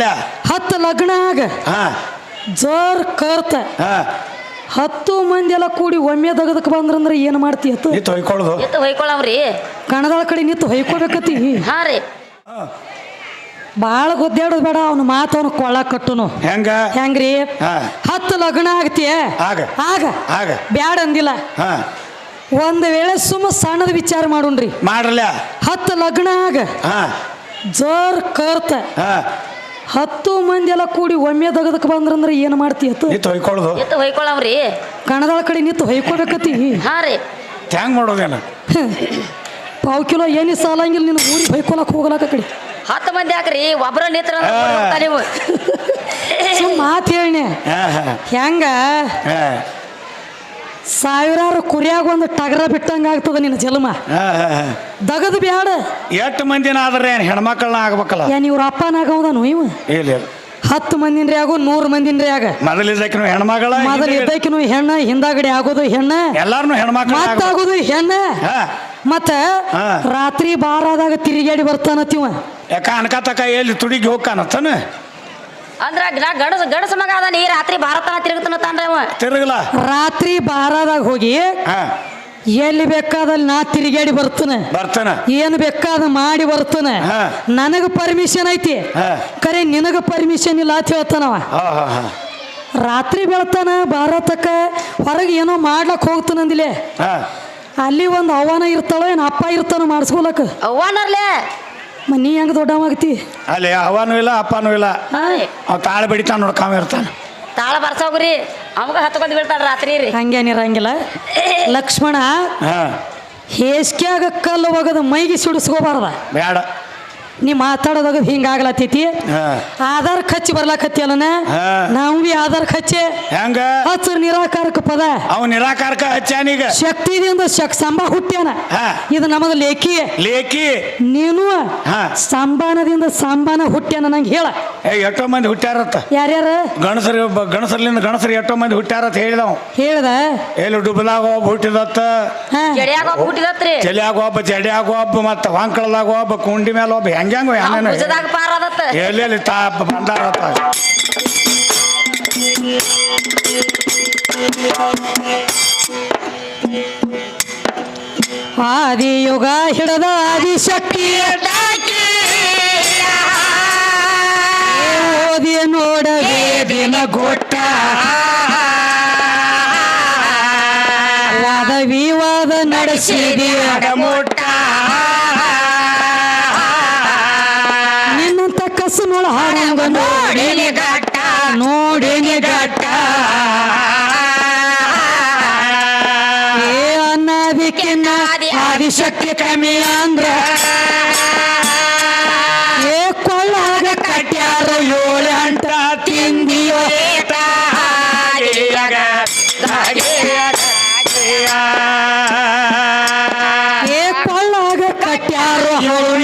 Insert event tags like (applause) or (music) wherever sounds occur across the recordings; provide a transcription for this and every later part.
ಹತ್ತು ಲಗ್ನ ಆಗ ಜರ್ ಜೋರ್ ಕರ್ತ. ಹಾ. ಹತ್ತು ಮಂದಿ ಎಲ್ಲ ಕೂಡಿ ಒಮ್ಮೆ ದಗದಕ್ಕೆ ಬಂದ್ರಂದ್ರೆ ಏನು ಮಾಡ್ತಿ ಹತ್ತು ಎತ್ತು ಕಣದಾಳ ಕಡೆ ನಿಂತು ಹೊಯ್ಕೊಬೇಕತಿ ಹಾ ರೀ. ಭಾಳ ಗೊದ್ದಾಡೋದು ಬೇಡ ಅವನ ಮಾತು ಅವನು ಕೊಳ್ಳ ಕಟ್ಟುನು. ಹೆಂಗ? ಹೆಂಗ್ರಿ? ಹಾ. ಹತ್ತು ಲಗ್ನ ಆಗತಿಯ? ಆಗ. ಆಗ. ಆಗ. ಬ್ಯಾಡ ಅಂದಿಲ್ಲ. ಹಾ. ಒಂದು ವೇಳೆ ಸುಮ್ಮ ಸಣ್ಣದ ವಿಚಾರ ಮಾಡುಣ್ರಿ. ಮಾಡ್ರಲ್ಲ. ಹತ್ತು ಲಗ್ನ ಆಗ ಹಾ. ಜೋರ್ ಕರ್ತ. ಹಾ. ಹತ್ತು ಮಂದಿ ಎಲ್ಲ ಕೂಡಿ ಒಮ್ಮೆ ತಗದಕ್ ಬಂದ್ರಂದ್ರೆ ಏನು ಮಾಡ್ತಿ ಅತ್ತು ನೀ ತೊಯ್ಕೊಳ್ಳೋದು ಎತ್ತು ಹೊಯ್ಕೊಳವ್ರಿ. ಕಣದಾಳ ಕಡೆ ನಿಂತು ಹೊಯ್ಕೋಬೇಕತಿ ಹಾ ರೀ. ಹೆಂಗ್ ಮಾಡೋದೇನು ಪಾವು ಕಿಲೋ ಏನಿ ಸಾಲಂಗಿಲ್ಲ ನಿನ್ನ ಊರಿಗೆ ಹೊಯ್ಕೊಳಕ್ ಹೋಗ್ಲಾಕ ಕಡೆ. ಹತ್ತು ಮಂದಿ ಹಾಕ್ರಿ ಒಬ್ರ ನಿತ್ರ. ನೀವು ಮಾತು ಹೇಳಿ ಹಾ ಹಾ. ಹೆಂಗ? ಹಾ. ಸಾವಿರಾರು ಕುರಿಯಾಗ ಒಂದು ಟಗರ ಬಿಟ್ಟಂಗ ಆಗ್ತದ ನಿನ್ನ ಜನ್ಮ ದಗದು ಹಾ ಹಾ. ದಗದ್ ಬ್ಯಾಡ. ಎಷ್ಟು ಮಂದಿನ ಆದ್ರೆ ಏನು ಹೆಣ್ಮಕ್ಳನ್ನ ಆಗ್ಬೇಕಲ್ಲ? ಏನ್ ಇವ್ರ ಅಪ್ಪನಾಗವದನು ಇವ? ಇಲ್ಲ ಇಲ್ಲ. ಹತ್ತು ಆಗೋ ಆಗು ಮಂದಿನ ರೀ ಆಗ. ಮೊದಲಿದ್ದಕ್ಕೆ ಹೆಣ್ಮಗಳ ಮೊದಲು ಇದ್ದಕಿನು ಹೆಣ್ಣ ಹಿಂದಾಗಡೆ ಆಗೋದು ಹೆಣ್ಣ. ಎಲ್ಲಾರನು ಹೆಣ್ಮಕ್ಳು ಮತ್ತಾಗೋದು ಹೆಣ್ಣ. ಮತ್ತ. ರಾತ್ರಿ ಬಾರಾದಾಗ ತಿರುಗಾಡಿ ಬರ್ತಾನತಿವ ಯಾಕ ಅನ್ಕಾತಕ ಎಲ್ಲಿ ತುಡಿಗೆ ಹೋಗ್ಕಾನತ್ತನ ಅಂದ್ರ ಗಣ ಮಗ ನೀ ರಾತ್ರಿ ಭಾರತನ ತಿರುಗುತ್ತನ ತಾನ್ರಿ ಅವ. ತಿರುಗಲ. ರಾತ್ರಿ ಬಾರಾದಾಗ ಹೋಗಿ ಹಾ. ಎಲ್ಲಿ ಬೇಕಾದಲ್ಲಿ ನಾ ತಿರುಗಾಡಿ ಬರ್ತಾನೆ. ಬರ್ತಾನ. ಏನು ಬೇಕಾದ ಮಾಡಿ ಬರ್ತಾನೆ. ಹಾ. ನನಗ ಪರ್ಮಿಷನ್ ಐತಿ. ಹಾ. ಕರೆ ನಿನಗ ಪರ್ಮಿಷನ್ ಇಲ್ಲ ಅಂತ ಹೇಳ್ತಾನವ ಹಾ ಹಾ ಹಾ. ರಾತ್ರಿ ಬೆಳತಾನ ಭಾರತಕ್ಕೆ ಹೊರಗೆ ಏನೋ ಮಾಡ್ಲಕ್ ಹೋಗ್ತಾನಂದಿಲೆ ಹಾ. ಅಲ್ಲಿ ಒಂದು ಅವನ ಇರ್ತಾಳೋ ಏನು ಅಪ್ಪ ಇರ್ತಾನೋ ಮಾಡಿಸ್ಕೊಲಕ್? ಅವ್ವನರ್ಲೆ? ನೀ ಹೆಂಗ್ ದೊಡ್ಡವಾಗತಿ ಅಲ್ಲಿ ಅವನು ಇಲ್ಲ ಅಪ್ಪನೂ ಇಲ್ಲ. ಅವ್ ತಾಳ ಬಿಡಿತಾನ ನೋಡ್ಕಾಮ ಇರ್ತಾನ. ತಾಳ ಬರ್ಸೋಗ್ರಿ. ಅವಾಗ ಹತ್ಕೊಂಡ್ ಬೀಳ್ತಾಳ ರಾತ್ರಿ ರೀ. ಹಂಗೇನಿರಂಗಿಲ್ಲ ಲಕ್ಷ್ಮಣ ಹಾ. ಹೇಸ್ಕ್ಯಾಗ ಕಲ್ಲು ಒಗದು ಮೈಗೆ ಸುಡಿಸ್ಕೋಬಾರ್ದ. ಬೇಡ ನೀ ಮಾತಾಡೋದಾಗ ಹಿಂಗಾಗ್ಲತ್ತೈತಿ? ಹಾ. ಆಧಾರ್ ಖರ್ಚು ಬರ್ಲಾಕತ್ತಿಯಲ್ಲನ ಹಾ. ನಾವು ಬಿ ಆಧಾರ್ ಖರ್ಚೆ ಹೆಂಗ? ಹಚ್ಚರ್ ನಿರಾಕಾರಕ ಪದ. ಅವ ನಿರಾಕಾರಕ ಹಚ್ಚಾನೀಗ ಶಕ್ತಿದಿಂದ ಶಕ್ ಸಂಬ ಹುಟ್ಟ್ಯಾನ. ಹಾ. ಇದು ನಮದ ಲೇಖಿ. ಲೇಖಿ? ನೀನು ಹಾ. ಸಂಬಾನದಿಂದ ಸಂಬಾನ ಹುಟ್ಟ್ಯಾನ ನಂಗೆ ಹೇಳ. ಏ ಎಷ್ಟೋ ಮಂದಿ ಹುಟ್ಟ್ಯಾರತ್ತ. ಯಾರ್ಯಾರ? ಗಣಸರಿ ಒಬ್ಬ ಗಣಸರ್ಲಿಂದ ಗಣಸರಿ ಎಷ್ಟೋ ಮಂದಿ ಹುಟ್ಟ್ಯಾರತ್ತ ಹೇಳಿದವ. ಹೇಳ್ದ? ಎಲ್ಲಿ ಡುಬ್ಲಾಗ ಒಬ್ಬ ಹುಟ್ಟಿದತ್ತ? ಚಳಿಯಾಗ ಜಡಿಯಾಗ ಒಬ್ಬ ಜಡ್ಯಾಗ ಒಬ್ಬ ಮತ್ತ ವಾಂಕಳದಾಗ ಒಬ್ಬ ಕುಂಡಿ ಮೇಲೆ ಒಬ್ಬ ಹೆಂಗ್ಯಾಂಗ ಭುಜದಾಗ ಪಾರ ಅದತ್ತ ಎಲ್ಲೆಲ್ಲಿ ತಾ ಬಂದಾರತ್ತ ಆದಿಯುಗ ಹಿಡದ ಆದಿಶಕ್ತಿ ಓದಿ ನೋಡದೆ ದಿನ ಗೊಟ್ಟ. ವಾದ ವಿವಾದ ನಡೆಸಿದೆ ಮುಟ್ಟ ಹಾಡಂಗ ನೋಡಿನಿ ಘಟ್ಟ ನೋಡಿನಿ ಘಟ್ಟ ಏ ಅನ್ನದಿಕ್ಕಿನ್ನ ಆದಿಶಕ್ತಿ ಕಮ್ಮಿ ಅಂದ್ರ, ಏ ಕೊಳ್ಳಾಗ ಕಟ್ಯಾರ ಏಳು ಅಂಟ ತಿಂದಿಯೋ ಏ ಕೊಳ್ಳಾಗ ಕಟ್ಯಾರ ಏಳು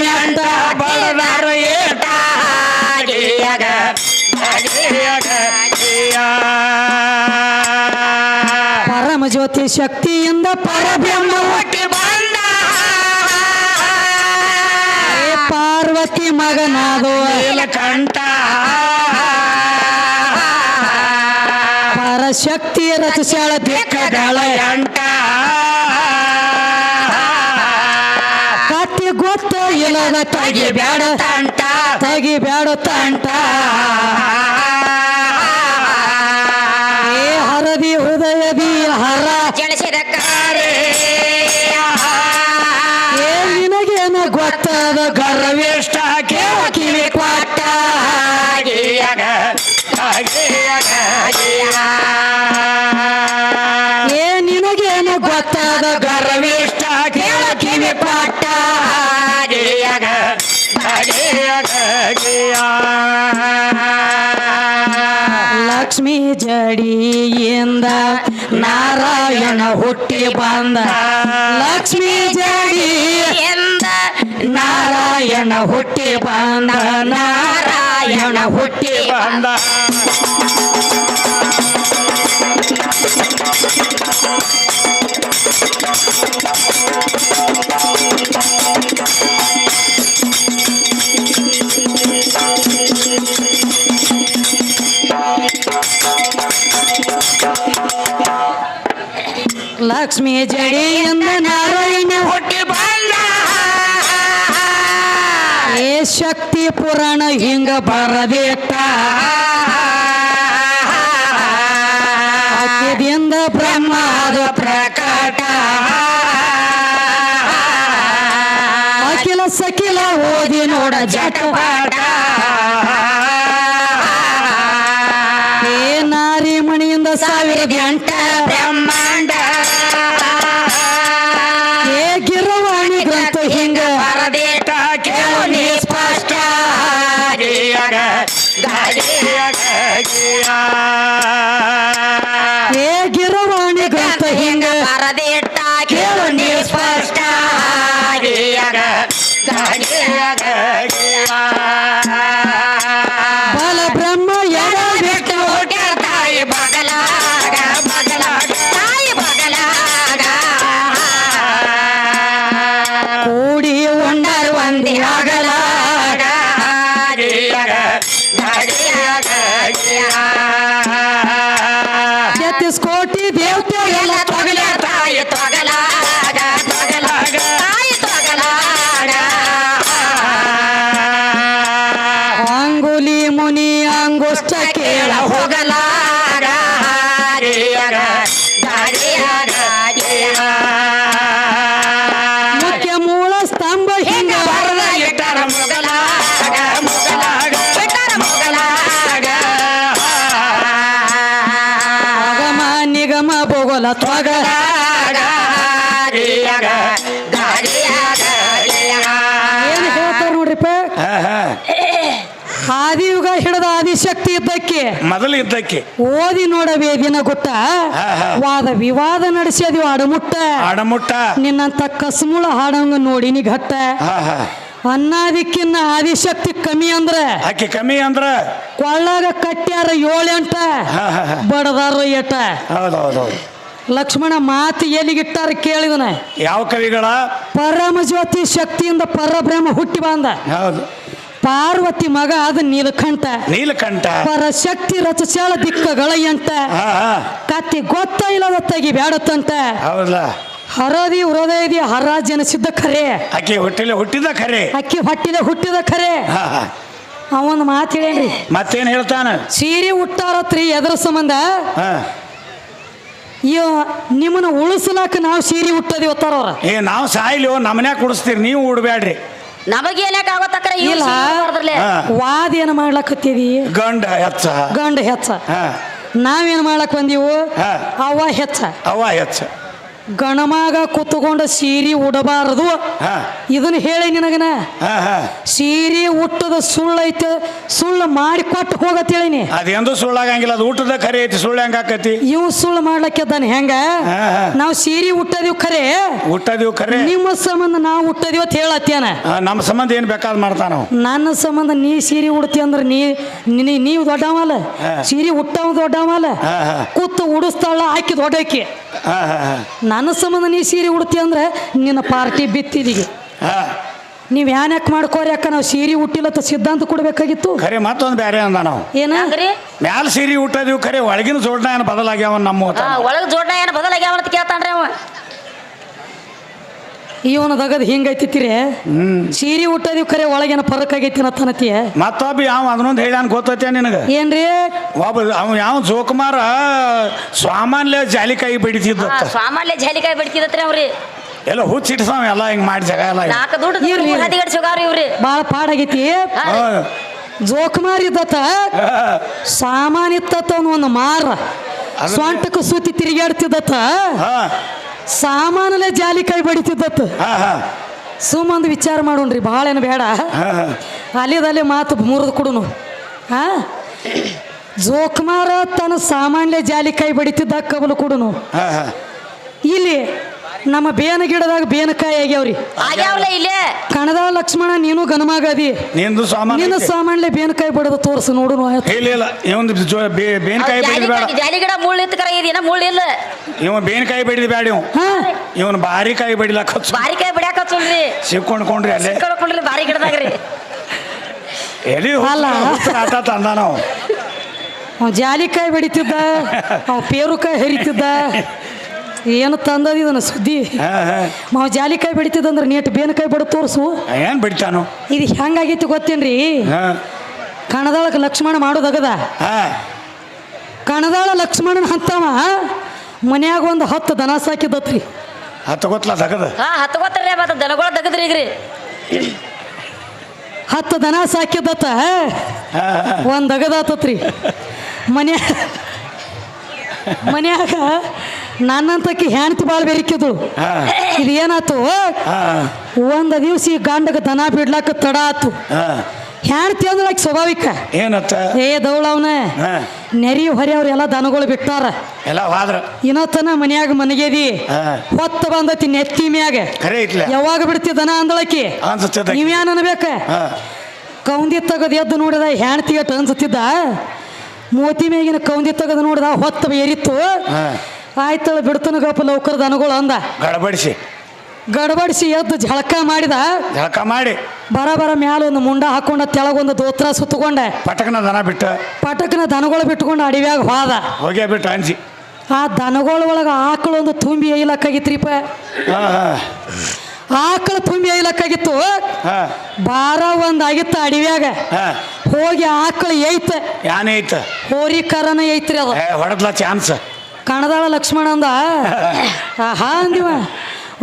ಜ್ಯೋತಿ ಶಕ್ತಿಯಿಂದ ಪರಬ್ರಹ್ಮ. ಹುಟ್ಟಿ ಬಂದ. ಪಾರ್ವತಿ ಮಗನಾದೋ ಕಂಠ ಪರಶಕ್ತಿಯ ರಚಿಸ್ಯಾಳ ಬೇಕಾದಳ. ಅಂಟ ಕತ್ತಿ ಗೊತ್ತ ಇಲ್ಲದ ತಗಿ ಬ್ಯಾಡ. ತಂಟ ತಗಿ ಬ್ಯಾಡ ತಂಟ. ಲಕ್ಷ್ಮೀ ಜಡಿಯಿಂದ ನಾರಾಯಣ ಹುಟ್ಟಿ ಬಂದ. ಲಕ್ಷ್ಮಿ ಜಡಿ ಎಂದ ನಾರಾಯಣ ಹುಟ್ಟಿ ಬಂದ. ನಾರಾಯಣ ಹುಟ್ಟಿ ಬಂದ. ಲಕ್ಷ್ಮಿ ಎಂದ ನಾರಾಯಣ. ಹುಟ್ಟಿ ಬಂದ. ಏ ಶಕ್ತಿ ಪುರಾಣ ಹಿಂಗ ಬರಬೇಕ? ಅಕ್ಕಿದಿಂದ ಬ್ರಹ್ಮದ ಪ್ರಕಟ. ಅಖಿಲ ಸಕಿಲ ಓದಿ ನೋಡ ಜಟಪಾಟ ಬೋಗಲ ತೊಗಲ ಏನ್ ಹೇಳ್ತಾರ ನೋಡ್ರಿಪ್ಪ ಆದಿಯುಗ ಹಿಡಿದ ಆದಿಶಕ್ತಿ ಇದ್ದಕ್ಕೆ ಮೊದಲು ಇದ್ದಕ್ಕೆ. ಓದಿ ನೋಡವೇ ದಿನ ಗೊತ್ತ? ಹಾ, ಹಾ. ವಾದ ವಿವಾದ ನಡೆಸಿದ್ವಿ ಅಡಮುಟ್ಟ ಅಡಮುಟ್ಟ ನಿನ್ನಂತ ಕಸ್ಮುಳ ಹಾಡಂಗ ನೋಡಿನಿ ಘಟ್ಟ ಹಾ ಹಾ. ಅನ್ನಾದಿಕ್ಕಿನ್ನ ಆದಿಶಕ್ತಿ ಕಮ್ಮಿ ಅಂದ್ರ? ಆಕೆ ಕಮ್ಮಿ ಅಂದ್ರ? ಕೊಳ್ಳಾಗ ಕಟ್ಟ್ಯಾರ ಏಳೆಂಟ ಹಾ ಹಾ ಹಾ. ಬಡದಾರ ಏಟ ಹೌದು ಹೌದು ಹೌದು ಲಕ್ಷ್ಮಣ ಮಾತು ಎಲ್ಲಿಗಿಟ್ಟಾರ ಕೇಳಿದನ ಯಾವ ಕವಿಗಳ? ಪರಮ ಜ್ಯೋತಿ ಶಕ್ತಿಯಿಂದ ಪರಬ್ರಹ್ಮ ಹುಟ್ಟಿ ಬಂದ. ಹೌದು. ಪಾರ್ವತಿ ಮಗ ಅದು ನೀಲಕಂಠ. ನೀಲಕಂಠ. ಪರಶಕ್ತಿ ರಚಚಾಳ ದಿಕ್ಕಗಳ ಎಂಟ ಹಾ ಹಾ. ಕತ್ತಿ ಗೊತ್ತ ಇಲ್ಲದ ತಗಿ ಬೇಡತ್ತಂತ ಹೌದಲ್ಲ ಹರದಿ ಹೃದಯದಿ ಹರ ಜನಿಸಿದ್ದ ಖರೆ. ಅಕ್ಕಿ ಹೊಟ್ಟಿಲೆ ಹುಟ್ಟಿದ ಖರೆ. ಅಕ್ಕಿ ಹೊಟ್ಟಿಲೆ ಹುಟ್ಟಿದ ಖರೆ. ಅವನ್ ಮಾತು ಹೇಳಿ ಮತ್ತೇನ್ ಹೇಳ್ತಾನ? ಸೀರೆ ಹುಟ್ಟಾರತ್ರಿ ಎದ್ರ ಸಂಬಂಧ. ಇವ ನಿಮ್ಮನ್ನ ಉಳಿಸಲಾಕ ನಾವು ಸೀರೆ ಹುಟ್ಟದಿ ಒತ್ತಾರವ್ರ ಏ ನಾವು ಸಾಯ್ಲಿ ನಮ್ಮನ್ಯಾಗ ಕುಡಿಸ್ತೀರಿ ನೀವು ಉಡ್ಬ್ಯಾಡ್ರಿ. ನಮಗೇನಕ್ಕೆ ಆಗೋತಕ್ರ ಇಲ್ಲ. ಹಾ. ವಾದ ಏನು ಮಾಡ್ಲಾಕತ್ತೀವಿ ಗಂಡ ಹೆಚ್ಚ ಗಂಡ ಹೆಚ್ಚ ಹಾ. ನಾವೇನ್ ಮಾಡ್ಲಕ್ ಬಂದೀವು? ಹಾ. ಅವ ಹೆಚ್ಚ ಅವ ಹೆಚ್ಚ ಗಣಮಾಗ ಕುತ್ಕೊಂಡ ಸೀರೆ ಉಡಬಾರದು. ಹಾ. ಇದನ್ನ ಹೇಳಿ ನಿನಗನ? ಸೀರಿ ಹಾ. ಸೀರೆ ಹುಟ್ಟದ ಸುಳ್ಳೈತೆ ಸುಳ್ಳು ಮಾಡಿ ಕೊಟ್ಟು ಹೋಗತ್ತೇಳಿನಿ ಅದೇನು ಅದೆಂದು ಸುಳ್ಳಾಗಂಗಿಲ್ಲ ಅದು ಊಟದ ಖರೆ ಐತಿ ಸುಳ್ಳು ಹೆಂಗ ಆಕತಿ? ಇವು ಸುಳ್ಳು ಮಾಡ್ಲಕ್ಕೆದ್ದಾನೆ ಹೆಂಗ. ನಾವು ಸೀರೆ ಹುಟ್ಟದಿವ್ ಖರೆ ಹುಟ್ಟದಿವ್ ಖರೆ ನಿಮ್ಮ ಸಂಬಂಧ ನಾವು ಹುಟ್ಟದಿವ ಅಂತ ಹೇಳತ್ತೇನ? ನಮ್ಮ ಸಂಬಂಧ ಏನ್ ಬೇಕಾದ್ ಮಾಡ್ತಾನ. ನನ್ನ ಸಂಬಂಧ ನೀ ಸೀರೆ ಉಡ್ತಿ ಅಂದ್ರೆ ನೀ ನೀ- ನೀವು ದೊಡ್ಡವಲ್ಲ. ಸೀರೆ ಹುಟ್ಟವ ದೊಡ್ಡವಲ್ಲ. ಕೂತು ಉಡಿಸ್ತಾಳ ಹಾಕಿ ದೊಡ್ಡಕಿ. ಹಾ ಹಾ ಹಾ ನನ್ನ ಸಂಬಂಧ ನೀ ಸೀರೆ ಉಡ್ತಿ ಅಂದ್ರೆ ನಿನ್ನ ಪಾರ್ಟಿ ಬಿತ್ತಿದಿಗೆ. ನೀವ್ ನೀವು ಯಾನ್ಯಾಕ್ ಮಾಡ್ಕೋರಿ ಅಕ್ಕ? ನಾವು ಸೀರೆ ಹುಟ್ಟಿಲತ್ತ ಸಿದ್ಧಾಂತ ಕೊಡ್ಬೇಕಾಗಿತ್ತು. ಖರೆ ಮತ್ತೊಂದು ಬೇರೆ ಅಂದ ನಾವು. ಏನ? ಹೆಂಗ್ರಿ? ಮ್ಯಾಲ ಸೀರಿ ಊಟದಿವ್ ಖರೆ ಒಳಗಿನ ಜೋಡ್ನ ಏನು ಬದಲಾಗ್ಯಾವ ನಮ್ಮ ಒಳಗ ಒಳಗ್ ಜೋಡ್ನ ಏನು ಬದಲಾಗ್ಯಾವ ಅಂತ ಕೇಳ್ತಾನ್ರಿ ಅವ. ಇವನ ದಗದ್ ಹಿಂಗೈತಿತ್ತಿರಿ? ಹ್ಮ್ ಸೀರೆ ಹುಟ್ಟದಿವ್ ಕರೆ ಒಳಗೇನ ಫರಕ್ ಆಗೈತಿ ತನತಿಯ ಮತ್ತೊಬ್ಬ ಯಾವ ಅದನ್ನೊಂದು ಹೇಳ್ಯಾನ ಗೊತ್ತೈತೆ ನಿನಗ? ಏನ್ರಿ? ಒಬ್ಬ ಅವ ಯಾವ ಜೋಕುಮಾರ ಸಾಮಾನ್ಯ ಜಾಲಿಕಾಯಿ ಆ, ಬಿಡಿಸಿದ್ದ ಸ್ವಾಮಲ್ಯ ಜಾಲಿಕಾಯಿ ಬಿಡ್ತಿದತ್ರಿ ಅವ್ರಿ. ಎಲ್ಲ ಹುಚ್ಚಿಟ್ಸಾವ ಎಲ್ಲ ಹಿಂಗ್ ಮಾಡಿ ಜಗ ಎಲ್ಲ ನಾಲ್ಕು ದುಡ್ಡು ಇವ್ರಿ. ಬಾಳ ಪಾಡಾಗೈತಿ. ಜೋಕುಮಾರ್ ಇದ್ದತ್ತ ಸಾಮಾನ್ಯ ಸಾಮಾನ್ ಇತ್ತತ್ತ ಒಂದು ಮಾರ ಸ್ವಂಟಕ್ಕೂ ಸೂತಿ ತಿರುಗಾಡ್ತಿದ್ದತ್ತ ಹಾ. ಸಾಮಾನಲ್ಲೇ ಜಾಲಿಕಾಯಿ ಬಡಿತಿದ್ದತ್ತ. ಸುಮ್ಮಂದು ವಿಚಾರ ಮಾಡೋಣ್ರಿ ಭಾಳ ಏನು ಬೇಡ. ಅಲ್ಲಿದಲ್ಲೇ ಮಾತು ಮುರಿದು ಕೊಡುನು. ಹಾ? ಜೋಕುಮಾರ ತನ್ನ ಸಾಮಾನ್ಯ ಜಾಲಿಕಾಯಿ ಬಡಿತಿದ್ದ ಕಬಲು ಕೊಡುನು. ಇಲ್ಲಿ ನಮ್ಮ ಬೇನ ಗಿಡದಾಗ ಬೇನಕಾಯಿ ಆಗ್ಯಾವ್ರಿ. ಆಗ್ಯಾವ್ಲೆ ಇಲ್ಲೇ? ಕಣದ ಲಕ್ಷ್ಮಣ ನೀನು ಗನಮಾಗದಿ ನಿಂದು ಸಾಮಾನ್ಯ ನಿನ್ನ ಐತಿ? ಸಾಮಾನ್ಲೆ ಬೇನಕಾಯಿ ಬಡದ ತೋರ್ಸು ನೋಡು ಬೇನಕಾಯಿ ಇಲ್ಲ ಇಲ್ಲ ಇವಂದು ಜೋ ಬೇ- ಬೇನ್ಕಾಯಿ ಬೇಡಿದ ಬೇಡ ಜಾಲಿ ಜಾಲಿ ಗಿಡ ಮುಳ್ಳು ಇತ್ತು ಕರ ಇದೇನ ಮುಳ್ಳು ಇಲ್ಲ? ಇವ ಬೇನ್ಕಾಯಿ ಬೇಡಿದ ಬೇಡ ಇವ್. ಹಾ. ಇವನ್ ಬಾರಿ ಕಾಯಿ ಬಡಿಲಕ್ಕ ಹಚ್ಚು. ಬಾರಿ ಕಾಯಿ ಬಿಡ್ಯಾಕ ಹಚ್ಚುಲ್ರಿ. ಸಿಕ್ಕೊಂಡ್ಕೊಂಡ್ರಿ ಅಲ್ಲೇ ಕಳ್ಕೊಂಡ್ರಿ ಬಾರಿ ಗಿಡದಾಗ್ರಿ ಎಲ್ಲಿ ಅಲ್ಲ. ಆಟ ತಂದ ನಾವು. ಅವ ಜಾಲಿಕಾಯಿ ಬಡಿತಿದ್ದ ಅವ ಪೇರುಕಾಯಿ ಹರಿತಿದ್ದ ಏನು ತಂದದ ಇದನ್ನ ಸುದ್ದಿ? ಹಾ ಹಾ. ಮಾವು ಜಾಲಿಕಾಯಿ ಬೆಳಿತಿದಂದ್ರೆ ನೀಟ್ ಬೇನಕಾಯಿ ಬಡ ತೋರ್ಸು. ಏನ್ ಬಿಡ್ತಾನು? ಇದು ಹೆಂಗಾಗೈತಿ ಗೊತ್ತೇನ್ರಿ? ಹಾ. ಕಣದಾಳಕ್ಕೆ ಲಕ್ಷ್ಮಣ ಮಾಡೋದಗದ? ಹಾ. ಕಣದಾಳ ಲಕ್ಷ್ಮಣನ ಹಂತವ ಮನ್ಯಾಗ ಒಂದು ಹತ್ತು ದನ ಸಾಕಿದತ್ರಿ ಹತ್ತು ಗೊತ್ತಲ ತಗದ ಹಾ ಹತ್ತು ಗೊತ್ತರಿ ಮತ್ತೆ ದನಗಳ ತಗದ್ರಿ ಈಗ್ರಿ. ಹತ್ತು ದನ ಸಾಕಿದತ್ತ ಒಂದು ಅಗದಾತತ್ರಿ ಮನ್ಯಾ ಮನ್ಯಾಗ ನನ್ನಂತಕ್ಕೆ ಹೆಣ್ತಿ ಭಾಳ ಬೆರಿಕಿದ್ಳು ಇದು ಏನಾತು ಒಂದು ದಿವ್ಸ ಈ ಗಂಡಗ ದನ ಬಿಡ್ಲಾಕ ತಡ ಆತು. ಹೆಣ್ತಿ ಅಂದ್ರೆ ಆಕೆ ಸ್ವಾಭಾವಿಕ. ಏನತ್ತ? ಏ ದೌಳವನ ಅವನ ನೆರಿ ಹೊರೆ ಅವ್ರೆಲ್ಲ ದನಗಳು ಬಿಟ್ಟಾರ. ಎಲ್ಲ ವಾದ್ರ ಇನ್ನೊತ್ತನ ಮನ್ಯಾಗ ಮನೆಗೇದಿ ಹೊತ್ತ ಬಂದತಿ ನೆತ್ತಿ ಮ್ಯಾಗ. ಯಾವಾಗ ಬಿಡ್ತಿ ದನ ಅಂದಳಕಿ? ನೀವ್ಯಾನ್ ಅನ್ಬೇಕ? ಕೌಂದಿ ತಗದ್ ಎದ್ದು ನೋಡಿದ ಹೆಣ್ತಿ ಅಟ್ ಅನ್ಸುತ್ತಿದ್ದ? ಮೋತಿ ಮೇಗಿನ ಕೌಂದಿ ತೆಗೆದು ನೋಡಿದ ಹೊತ್ತ ಏರಿತ್ತು. ಆಯ್ತು ಆಯ್ತಳ ಬಿಡ್ತನ ಗಪ್ಪ ಲೌಕರ್ ದನಗಳು ಅಂದ. ಗಡಬಡಿಸಿ. ಗಡಬಡಿಸಿ ಎದ್ದು ಝಳಕ ಮಾಡಿದ. ಜಳಕ ಮಾಡಿ. ಬರ ಬರ ಮ್ಯಾಲ ಒಂದು ಮುಂಡ ಹಾಕೊಂಡ ತೆಳಗೊಂದು ದೋತ್ರ ಸುತ್ತಕೊಂಡೆ. ಪಟಕನ ದನ ಬಿಟ್ಟು. ಪಟಕನ ದನಗಳು ಬಿಟ್ಕೊಂಡು ಅಡಿವ್ಯಾಗ ಹೋದ. ಹೋಗ್ಯಾ ಬಿಟ್ಟು ಅಂಜಿ. ಆ ದನಗಳ ಒಳಗೆ ಆಕಳು ಒಂದು ತುಂಬಿ ಹಾ ಆಕಳು ತುಂಬಿ ಐಲಕ್ಕಾಗಿತ್ತು. ಹಾ. ಬಾರ ಒಂದು ಆಗಿತ್ತು ಅಡಿವ್ಯಾಗ. ಹಾ. ಹೋಗಿ ಆಕಳು ಐತ ಯಾನೈತ ಐತ ಹೋರಿ ಕರನ ಐತ್ರಿ ಅದು. ಹೊಡೆದ್ಲ ಚಾನ್ಸ್. ಕಣದಾಳ ಲಕ್ಷ್ಮಣ ಅಂದ (laughs) ಹಾ ಅಂದಿವ.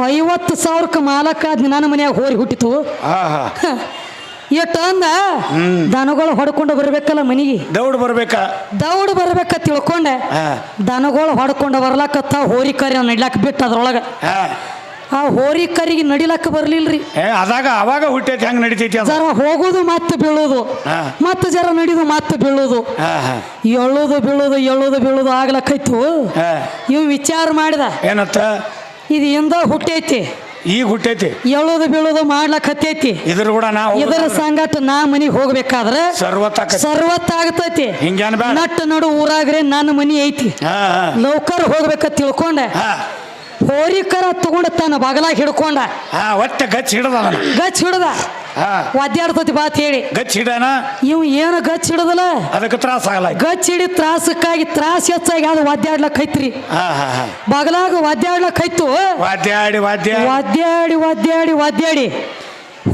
ಐವತ್ತು ಸಾವಿರಕ್ಕೆ ಮಾಲಕ್ಕ ನನ್ನ ಮನ್ಯಾಗ ಹೋರಿ ಹುಟ್ಟಿತು. (laughs) ಎಷ್ಟು ಅಂದ ದನಗಳು ಹೊಡ್ಕೊಂಡು ಬರ್ಬೇಕಲ್ಲ ಮನಿಗೆ. ದೌಡ್ ಬರ್ಬೇಕ. ದೌಡ್ ಬರ್ಬೇಕ ತಿಳ್ಕೊಂಡೆ. ದನಗಳು ಹೊಡ್ಕೊಂಡು ಬರ್ಲಾಕತ್ತ ಹೋರಿ ಕರಿ ನಡ್ಲಾಕ ಬಿಟ್ಟು ಅದ್ರೊಳಗೆ. ಹಾ. ಆ ಹೋರಿ ಕರಿಗೆ ನಡಿಲಕ್ಕ ಬರ್ಲಿಲ್ರಿ. ಏ ಅದಾಗ ಅವಾಗ ಹುಟ್ಟೈತಿ ಹೆಂಗ್ ನಡಿತೈತಿ ಅದು? ಜರ ಹೋಗೋದು ಮತ್ತೆ ಬೀಳೋದು. ಹಾ. ಮತ್ತೆ ಜರ ನಡಿದು ಮತ್ತೆ ಬೀಳೋದು. ಹಾ ಹಾ. ಎಳ್ಳೋದು ಬೀಳೋದು ಎಳ್ಳೋದು ಬೀಳೋದು ಆಗ್ಲಕ್ಕೈತು. ಹಾ. ಇವ್ ವಿಚಾರ ಮಾಡಿದ. ಏನತ್ತ? ಇದು ಎಂದ ಹುಟ್ಟೈತಿ. ಈಗ ಹುಟ್ಟೈತಿ. ಎಳ್ಳೋದು ಬೀಳೋದು ಮಾಡ್ಲಕ್ ಹತ್ತೈತಿ ಇದ್ರ ಕೂಡ ನಾವು ಇದರ ಸಂಗತ ನಾ ಮನಿಗೆ ಹೋಗ್ಬೇಕಾದ್ರೆ ಸರ್ವತ್ ಸರ್ವತ್ತಾಗತೈತಿ ಹಿಂಗೇನ್ ಬೇಡ ನಟ್ಟು ನಡು ಊರಾಗ್ರೆ ನನ್ನ ಮನಿ ಐತಿ. ಹಾ ಹಾ. ಲೌಕರ್ ಹೋಗ್ಬೇಕ ತಿಳ್ಕೊಂಡೆ. ಹಾ. ಹೋರಿಕರ ತಗೊಂಡ ತನ್ನ ಬಗಲಾಗ ಹಿಡ್ಕೊಂಡ. ಹಾ ಒಟ್ಟ ಗಚ್ ಹಿಡದ ಅದನ್ನ. ಗಚ್ ಹಿಡದ. ಹಾ. ಒದ್ದಾಡ್ತತಿ ಬಾತ್ ಹೇಳಿ. ಗಚ್ ಹಿಡನ ಇವ್ ಏನು ಗಚ್ ಹಿಡದಲ್ಲ? ಅದಕ್ಕೆ ತ್ರಾಸ ಆಗಲ್ಲ ಗಚ್ ಹಿಡಿ ತ್ರಾಸಕ್ಕಾಗಿ ತ್ರಾಸ ಹೆಚ್ಚಾಗಿ ಅದು ಒದ್ದಾಡ್ಲಕ್ ಐತ್ರಿ ಹಾ ಹಾ ಹಾ. ಬಗಲಾಗ ಒದ್ದಾಡ್ಲಕ್ ಐತು ವಾದ್ಯಾಡಿ ವಾದ್ಯ ವಾದ್ಯಾಡಿ ವಾದ್ಯಾಡಿ ವಾದ್ಯಾಡಿ.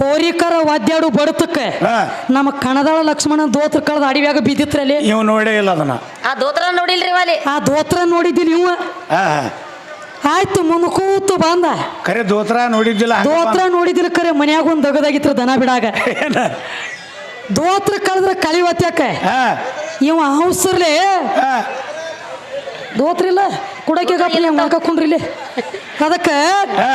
ಹೋರಿಕರ ವಾದ್ಯಾಡು ಬಡತಕ್ಕೆ. ಹಾ. ನಮ್ಮ ಕಣದಾಳ ಲಕ್ಷ್ಮಣ ದೋತ್ರ ಕಳೆದ ಅಡಿವ್ಯಾಗ ಬಿದ್ದಿತ್ರಲ್ಲಿ ಇವ್ ನೋಡೇ ಇಲ್ಲ ಅದನ್ನ. ಆ ದೋತ್ರ ನೋಡಿಲ್ರಿ ವಾಲಿ. ಆ ದೋತ್ರ ನೋಡಿದ್ದೀನಿ ಹಾ. ಆಯ್ತು ಮುನ್ಕೂತು ಬಂದ. ಕರೆ ದೋತ್ರ ನೋಡಿದ್ದಿಲ್ಲ ದೋತ್ರ ನೋಡಿದಿಲ್ಲ ಕರೆ ಮನ್ಯಾಗ ಒಂದು ದಗದಾಗಿತ್ರ ದನ ಬಿಡಾಗ? ದೋತ್ರ ಕಳೆದ್ರೆ ಕಳಿ ಒತ್ಯಾಕ ಹಾ. ಇವ ಅವಸರ್ಲೆ ಹಾ. ದೋತ್ರ ಇಲ್ಲ? ಕುಡಕ್ಕೆ ಗಪ್ಪಲೆ ಅದಕ್ಕ ಇಲ್ಲಿ. ಅದಕ್ಕೆ ಹಾ.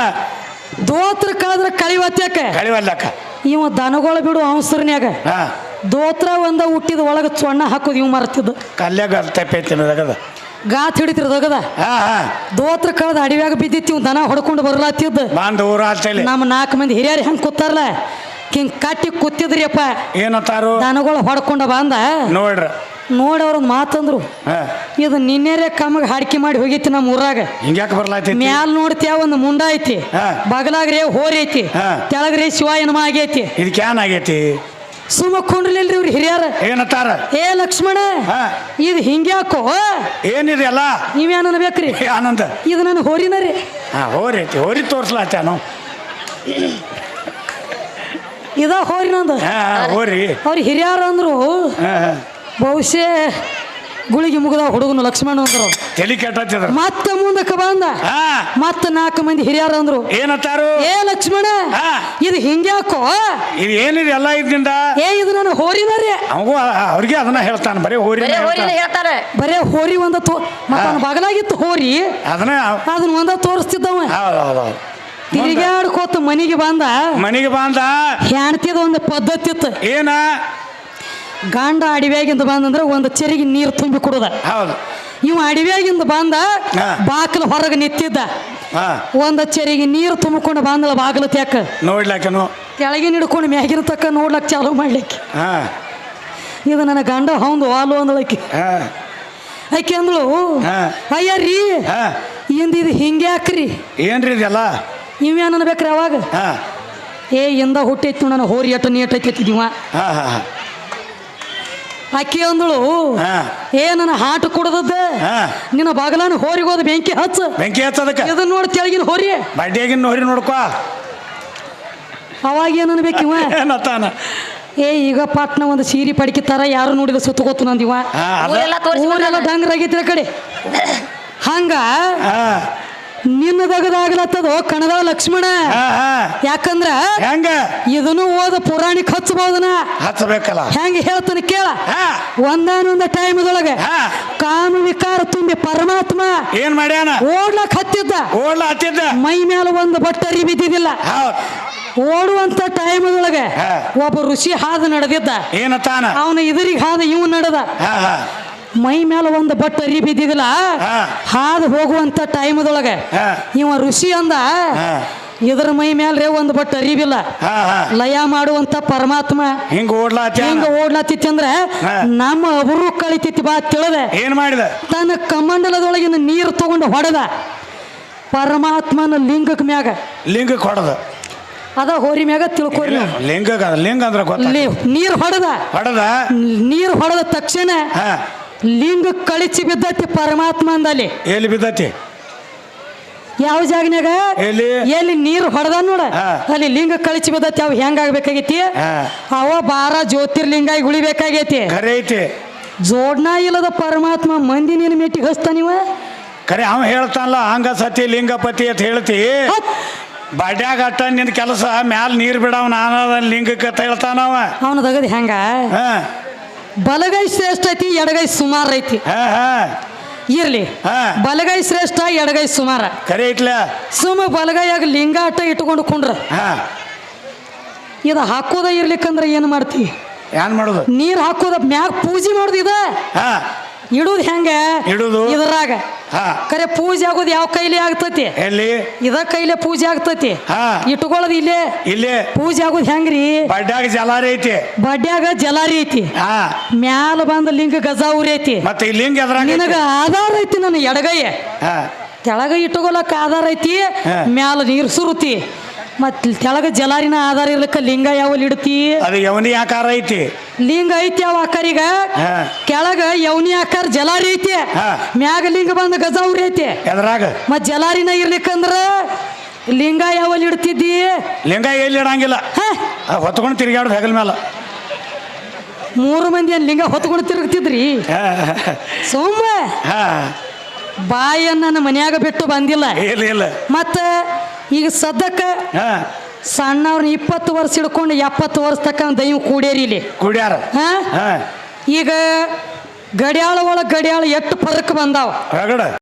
ದೋತ್ರ ಕಳೆದ್ರೆ ಕಳಿ ಒತ್ಯಾಕ ಕಳಿವಲ್ಲಕ್ಕ ಇವ ದನಗಳ ಬಿಡು ಹಂಸರ್ನ್ಯಾಗ. ಹಾ. ದೋತ್ರ ಒಂದ ಹುಟ್ಟಿದ ಒಳಗೆ ಚೊಣ್ಣ ಹಾಕೋದು ಇವ್ ಮರ್ತಿದ್ದು. ಕಲ್ಯಾಗ ತಪ್ಪೈತಿ ಗಾತ್ ಹಿಡಿತಿರ ದಗದ ಹಾ ಹಾ. ದೋತ್ರ ಕಳೆದ ಅಡಿವ್ಯಾಗ ಬಿದ್ದಿತ್ತು ದನ ಹೊಡ್ಕೊಂಡು ಬರ್ಲಾತಿದ್ದ. ಬಂದ ಊರ ನಮ್ಮ ನಾಲ್ಕು ಮಂದಿ ಹಿರಿಯರು ಹೆಂಗ್ ಕೂತಾರಲ್ಲ? ಕಿಂಗ್ ಕಟ್ಟಿ ಕೂತಿದ್ರಿಯಪ್ಪ. ಏನತ್ತಾರು ದನಗಳು ಹೊಡ್ಕೊಂಡ ಬಂದ. ನೋಡ್ರ. ನೋಡಿ ಅವ್ರೊಂದು ಮಾತಂದ್ರು. ಇದು ನಿನ್ನೆರೆ ಕಮ್ಮಗೆ ಹಾಡಿಕೆ ಮಾಡಿ ಹೋಗಿತ್ತು ನಮ್ಮ ಊರಾಗ. ಹಿಂಗ್ಯಾಕೆ ಬರ್ಲಾತಿ ಮ್ಯಾಲ್ ನೋಡ್ತೀಯ ಒಂದು ಮುಂಡ ಐತಿ. ಬಗಲಾಗ್ರೆ ಹೋರಿ ಐತಿ. ತೆಳಗ್ರೆ ಶಿವಾಯನಮ ಆಗೈತಿ. ಇದಕ್ಕೆ ಆಗೈತಿ? ಸುಮ್ಮ ಕೊಂಡ್ರಿಲ್ರಿ ಇವ್ರು ಹಿರಿಯರ. ಏನತ್ತಾರ? ಏ ಲಕ್ಷ್ಮಣ ಹಾ. ಇದು ಹಿಂಗ್ಯಾಕೋ? ಏನಿದೆ ಅಲ್ಲ ನೀವೇನು ಅನ್ಬೇಕ್ರಿ? ಏ ಆನಂದ. ಇದು ನನ್ನ ಹೋರಿನ ರೀ. ಹಾ ಹೋರಿ ಐತಿ ಹೋರಿ ತೋರ್ಸ್ಲಾತ್ಯಾನು ಇದ ಹೋರಿ ನಂದು. ಹಾ, ಹೋರಿ. ಅವ್ರು ಹಿರಿಯರು ಅಂದ್ರು ಹಾ ಹಾ. ಬಹುಶಃ ಗುಳಿಗೆ ಮುಗಿದ ಹುಡುಗನು ಲಕ್ಷ್ಮಣ ಅಂದ್ರು. ತಲಿ ಮತ್ತೆ ಮುಂದಕ್ಕೆ ಬಂದ. ಹಾ. ಮತ್ತೆ ನಾಲ್ಕು ಮಂದಿ ಹಿರಿಯರು ಅಂದ್ರು. ಏನತ್ತಾರು? ಏ ಲಕ್ಷ್ಮಣ. ಇದು ಹಿಂಗ್ಯಾಕೋ? ಇದು ಏನಿದೆ ಎಲ್ಲ ಇದ್ದಿಂದ ಏ ಇದು ನಾನು ಹೋರಿನ ರೀ ಅವಂಗೂ ಅವ್ರಿಗೆ ಅದನ್ನ ಹೇಳ್ತಾನೆ ಬರೀ ಹೋರಿ ಹೇಳ್ತಾರೆ ಬರೇ ಹೋರಿ ಒಂದ ತೋ ಮತ್ತ ಬಗಲಾಗಿತ್ತು ಹೋರಿ. ಅದನ್ನ ಅದನ್ನ ಒಂದ ತೋರಿಸ್ತಿದ್ದವ. ತಿರುಗಾಡ್ಕೋತ ಮನಿಗೆ ಬಂದ. ಮನೆಗೆ ಬಂದ. ಹೆಣ್ತಿದ ಒಂದು ಪದ್ಧತಿ ಇತ್ತು. ಏನ? ಗಂಡ ಅಡಿವ್ಯಾಗಿಂದ ಬಂದಂದ್ರೆ ಒಂದು ಚೆರಿಗೆ ನೀರು ತುಂಬಿ ಕೊಡುದ. ಹೌದು. ಇವ ಅಡಿವ್ಯಾಗಿಂದ ಬಂದ. ಬಾಕಲು ಹೊರಗೆ ನಿಂತಿದ್ದ ಒಂದ ಚೆರಿಗೆ ನೀರು ತುಂಬಿಕೊಂಡು ಬಂದಳ ಬಾಗಿಲು ತೆಕ್ಕ ನೋಡ್ಲಾಕನು. ಕೆಳಗಿನ ಹಿಡ್ಕೊಂಡು ಮ್ಯಾಗಿನ ತಕ್ಕ ನೋಡ್ಲಕ್ ಚಾಲು ಮಾಡ್ಲಿಕ್ಕೆ. ಹಾ. ಇದು ನನ್ನ ಗಂಡ ಹೌದು ವಾಲು ಅಂದಳಕ್ಕೆ ಹಾ. ಆಕೆ ಅಂದಳು ಹಾ. ಅಯ್ಯ ರೀ ಹಾ. ಇಂದ ಇದು ಹಿಂಗೆ ಹಾಕ್ರಿ ಏನ್ರಿ ಇದೆಲ್ಲ? ನೀವೇನು ಅನ್ಬೇಕ್ರಿ ಅವಾಗ? ಹಾ. ಏ ಇಂದ ಹುಟ್ಟೈತಿ ನನ್ನ ಹೋರಿ ಎಟ್ಟು ನೀಟ್ ಐತಿ ದಿವ ಹಾ ಅಂದಳು. ಏ ನನ್ನ ಹಾಟು ಕುಡ್ದದ್ದ? ಹಾ. ನಿನ್ನ ಬಗಲಾನ ಹೋರಿಗೆ ಹೋದ ಬೆಂಕಿ ಹಚ್ಚ. ಬೆಂಕಿ ಹಚ್ಚದಕ್ಕೆ ಇದನ್ನ ನೋಡಿ ತೆಳಗಿನ ಹೋರಿ. ಬಡ್ಡಿಯಾಗಿನ ಹೋರಿ ನೋಡ್ಕೋ. ಅವಾಗ ಏನು ಬೇಕಿವ ಇವ? (laughs) ಏನತ್ತಾನ ಏ ಈಗ ಪಟ್ನ ಒಂದು ಸೀರೆ ತರ ಯಾರು ನೋಡಿದ ಸುತ್ತು ಗೊತ್ತು ನಂದಿವ ಊರೆಲ್ಲ ಡಂಗ್ರಾಗೈತಿ ಕಡೆ. (coughs) ಹಂಗ ಹಾ ನಿನ್ನ ದಗದಾಗ್ಲತ್ತದು ಕಣದ ಲಕ್ಷ್ಮಣ ಯಾಕಂದ್ರ ಹೆಂಗ? ಇದನ್ನು ಓದ ಪುರಾಣಿಕ್ ಹಚ್ಚಬಹುದನ? ಹಚ್ಚಬೇಕಲ್ಲ. ಹೆಂಗ ಹೇಳ್ತಾನೆ ಕೇಳ. ಒಂದಾನೊಂದ ಟೈಮ್ದೊಳಗೆ ಕಾನು ವಿಕಾರ ತುಂಬಿ ಪರಮಾತ್ಮ ಏನ್ ಮಾಡ್ಯಾನ? ಓಡ್ಲಕ್ ಹತ್ತಿದ್ದ. ಓಡ್ಲ ಹತ್ತಿದ್ದ. ಮೈ ಮೇಲೆ ಒಂದು ಬಟ್ಟರಿ ಬಿದ್ದಿದ್ದಿಲ್ಲ ಓಡುವಂತ ಟೈಮ್ದೊಳಗೆ. ಒಬ್ಬ ಋಷಿ ಹಾದು ನಡೆದಿದ್ದ. ಏನತ್ತಾನ ಅವನ ಇದರಿಗೆ ಹಾದ ಇವ್ ನಡೆದ. ಮೈ ಮೇಲೆ ಒಂದು ಬಟ್ ಅರಿ ಬಿದ್ದಿದಿಲ್ಲ. ಹಾದು ಹೋಗುವಂತ ಟೈಮ್ದೊಳಗೆ. ಇವ ಋಷಿ ಅಂದ. ಇದ್ರ ಮೈ ಮೇಲೆ ಒಂದು ಬಟ್ ಅರಿವಿಲ್ಲ ಲಯ ಮಾಡುವಂತ ಪರಮಾತ್ಮ ಹಿಂಗ ಓಡ್ಲಾತಿ ಹಿಂಗ ಹತ್ಯಾನ ಓಡ್ಲತ್ತಿತ್ತು ಅಂದ್ರೆ ನಮ್ಮ ಅವರು ಕಳಿತಿತ್ತು ಬಾ ತಿಳಿದೆ. ಏನ್ ಮಾಡಿದ? ತನ್ನ ಕಮಂಡಲದೊಳಗಿನ ನೀರು ತಗೊಂಡು ಹೊಡೆದ. ಪರಮಾತ್ಮನ ಲಿಂಗಕ್ ಮ್ಯಾಗ. ಲಿಂಗ ಹೊಡೆದ. ಅದ ಹೋರಿ ಮ್ಯಾಗ ತಿಳ್ಕೊರಿ. ಲಿಂಗ ಲಿಂಗ ಅಂದ್ರೆ ನೀರು ಹೊಡೆದ ನೀರ್ ಹೊಡೆದ. ಹೊಡದ? ನೀರು ಹೊಡೆದ ತಕ್ಷಣ ಲಿಂಗ ಕಳಿಸಿ ಬಿದ್ದತಿ ಪರಮಾತ್ಮ ಅಂದಲ್ಲಿ ಎಲ್ಲಿ ಬಿದ್ದತಿ? ಯಾವ ಜಾಗನ್ಯಾಗ? ಎಲ್ಲಿ? ಎಲ್ಲಿ ನೀರು ಹೊಡೆದ ನೋಡ. ಅಲ್ಲಿ ಲಿಂಗ ಕಳಿಸಿ ಬಿದ್ದತಿ ಅವ್ ಹೆಂಗಾಗ್ಬೇಕಾಗೈತಿ ಅವ ಬಾರ ಜ್ಯೋತಿರ್ಲಿಂಗ ಉಳಿಬೇಕಾಗೈತಿ. ಐತಿ. ಜೋಡ್ನ ಇಲ್ಲದ ಪರಮಾತ್ಮ ಮಂದಿ ನೀನು ಮೆಟ್ಟಿಗೆ ನೀವ ಕರೆ ಅವ ಹೇಳ್ತಾನಲ್ಲ ಹಂಗ ಸತಿ ಲಿಂಗಪತಿ ಅಂತ ಹೇಳ್ತಿ. ಬಡ್ಯಾಗ ಅಟ್ಟ ನಿನ್ ಕೆಲಸ ಮ್ಯಾಲ ನೀರ್ ಬಿಡವ್ ನಾನ ಲಿಂಗಕ್ಕೆ ಅಂತ ಹೇಳ್ತಾನವ ಅವನ ದಗದ್ ಹೆಂಗ? ಹಾ. ಬಲಗೈ ಶ್ರೇಷ್ಠ ಐತಿ ಎಡಗೈ ಸುಮಾರ ಐತಿ. ಹಾ ಹಾ. ಇರ್ಲಿ. ಬಲಗೈ ಶ್ರೇಷ್ಠ ಎಡಗೈ ಸುಮಾರ. ಕರೆ ಐತ್ಲ ಸುಮ್ಮ ಬಲಗೈಯಾಗ ಲಿಂಗ ಅಟ್ಟ ಇಟ್ಕೊಂಡು ಕುಂಡ್ರ. ಹಾ. ಇದು ಹಾಕೋದ ಇರ್ಲಿಕ್ಕಂದ್ರೆ ಏನು ಮಾಡ್ತಿ? ಏನ್ ಮಾಡೋದು? ನೀರ್ ಹಾಕೋದ ಮ್ಯಾಗ ಪೂಜೆ ಮಾಡೋದು ಇದ? ಹಾ. ಇಡುದು ಹೆಂಗ? ಇಡುದು? ಇದ್ರಾಗ. ಕರೆ ಪೂಜೆ ಆಗೋದು ಯಾವ ಕೈಲಿ ಆಗ್ತತಿ? ಎಲ್ಲಿ? ಇದ ಕೈಲಿ ಪೂಜೆ ಆಗ್ತತಿ. ಹಾ. ಇಟ್ಕೊಳ್ಳೋದು ಇಲ್ಲೇ? ಇಲ್ಲಿ. ಪೂಜೆ ಆಗೋದು ಹೆಂಗ್ರಿ? ಬಡ್ಯಾಗ ಜಲಾರಿ ಐತಿ ಬಡ್ಯಾಗ ಜಲಾರಿ ಐತಿ ಹಾ. ಮ್ಯಾಲ ಬಂದ ಲಿಂಗ ಗಜಾವುರಿ ಐತಿ ಮತ್ತೆ ಈ ಲಿಂಗ ಎದ್ರಾಗ ನಿನಗ ಆಧಾರ ಐತಿ ನನ್ನ ಎಡಗೈ. ಹಾ. ಕೆಳಗೆ ಇಟ್ಕೊಳಕ್ ಆಧಾರ ಐತಿ ಹಾ. ಮ್ಯಾಲ ನೀರು ಸುರುತಿ. ಮತ್ ತೆಳಗ ಜಲಾರಿನ ಆಧಾರ ಇರ್ಲಿಕ್ಕ ಲಿಂಗ ಯಾವಲ್ಲಿ ಇಡ್ತಿ? ಅದು ಯವನಿ ಆಕಾರ ಐತಿ. ಲಿಂಗ ಐತಿ ಯಾವ ಆಕಾರಿಗ. ಕೆಳಗ ಯವನಿ ಆಕಾರ ಜಲಾರಿ ಐತಿ. ಮ್ಯಾಗ ಲಿಂಗ ಬಂದ ಗಜಾವುರಿ ಐತಿ. ಎದ್ರಾಗ? ಮತ್ ಜಲಾರಿನ ಇರ್ಲಿಕ್ಕಂದ್ರ ಲಿಂಗ ಯಾವಲ್ಲಿ ಇಡ್ತಿದ್ದಿ? ಲಿಂಗ ಎಲ್ಲಿ ಇಡಂಗಿಲ್ಲ. ಹೊತ್ಕೊಂಡು ತಿರ್ಗಾಡೋದು ಹೆಗಲ ಮೇಲೆ ಮೂರು ಮಂದಿ ಏನ್ ಲಿಂಗ ಹೊತ್ಕೊಂಡು ತಿರುಗ್ತಿದ್ರಿ? ಸೋಮ ಹಾ. ಬಾಯನ್ನ ನನ್ನ ಮನ್ಯಾಗ ಬಿಟ್ಟು ಬಂದಿಲ್ಲ. ಇಲ್ಲ ಇಲ್ಲ. ಮತ್ತ ಈಗ ಸದ್ಯಕ್ಕೆ ಹಾ. ಸಣ್ಣವ್ರನ್ನ ಇಪ್ಪತ್ತು ವರ್ಷ ಹಿಡ್ಕೊಂಡು ಎಪ್ಪತ್ತು ವರ್ಷ ತಕ್ಕ ದೈವ ಕೂಡ್ಯಾರಿ ಇಲ್ಲಿ. ಕುಡ್ಯಾರ. ಹಾ? ಈಗ ಗಡಿಯಾಳ ಒಳಗೆ ಗಡಿಯಾಳ ಎಷ್ಟು ಪದಕ್ಕೆ ಬಂದಾವ. ರಗಡ.